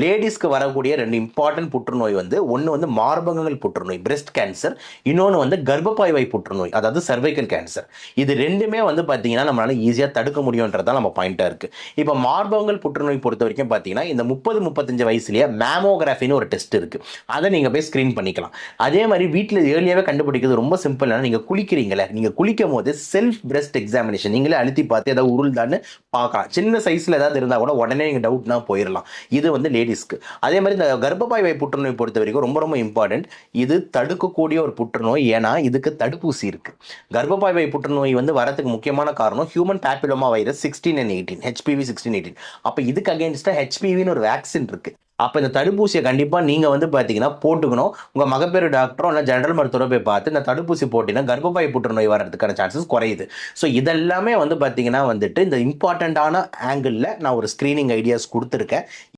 லேடிஸ்க்கு வரக்கூடிய ரெண்டு இம்பார்ட்டன்ட் புற்றுநோய் வந்து ஒன்று வந்து மார்பகங்கள் புற்றுநோய் பிரஸ்ட் கேன்சர் இன்னொன்று வந்து கர்ப்பப்பாய்வாய் புற்றுநோய் அதாவது சர்வைக்கல் கேன்சர் இது ரெண்டுமே வந்து பார்த்தீங்கன்னா நம்மளால ஈஸியாக தடுக்க முடியுன்றதான் நம்ம பாயிண்டாக இருக்குது இப்போ மார்பகங்கள் புற்றுநோய் பொறுத்த வரைக்கும் பார்த்தீங்கன்னா இந்த முப்பது முப்பத்தஞ்சு வயசுலேயே மேமோகிராஃபின்னு ஒரு டெஸ்ட் இருக்குது அதை நீங்கள் போய் ஸ்க்ரீன் பண்ணிக்கலாம். அதே மாதிரி வீட்டில் ஏர்லியாகவே கண்டுபிடிக்கிறது ரொம்ப சிம்பிள் நீங்கள் குளிக்கிறீங்களே நீங்கள் குளிக்கும் போது செல்ஃப் பிரஸ்ட் எக்ஸாமினேஷன் நீங்களே அழுத்தி பார்த்து ஏதாவது உருள்தான்னு பார்க்கலாம். சின்ன சைஸில் ஏதாவது இருந்தால் கூட உடனே நீங்கள் டவுட்னா போயிடலாம் இது வந்து லேடிஸ்க்கு. அதே மாதிரி இந்த கர்ப்பப்பாய் வாய் புற்றுநோய் பொறுத்த வரைக்கும் ரொம்ப ரொம்ப இம்பார்ட்டன்ட் இது தடுக்கக்கூடிய ஒரு புற்றுநோய். ஏன்னா இதுக்கு தடுப்பூசி இருக்குது கர்ப்பப்பாய் வாய் புற்றுநோய் வந்து வரத்துக்கு முக்கியமான காரணம் human papilloma virus sixteen and eighteen HPV sixteen eighteen அப்போ இதுக்கு அகேன்ஸ்டாக ஹெச்பிவின்னு ஒரு வேக்சின் இருக்குது அப்போ இந்த தடுப்பூசியை கண்டிப்பாக நீங்கள் வந்து பார்த்தீங்கன்னா போட்டுக்கணும். உங்கள் மகப்பேறு டாக்டரோ இல்லை ஜெனரல் மருத்துவரோ போய் பார்த்து இந்த தடுப்பூசி போட்டிங்கன்னா கர்ப்பப்பாய் புற்றுநோய் வர்றதுக்கான சான்சஸ் குறையுது. ஸோ இதெல்லாமே வந்து பார்த்தீங்கன்னா வந்துட்டு இந்த இம்பார்ட்டண்ட்டான ஆங்கிளில் நான் ஒரு ஸ்க்ரீனிங் ஐடியாஸ் கொடுத்துருக்கேன்.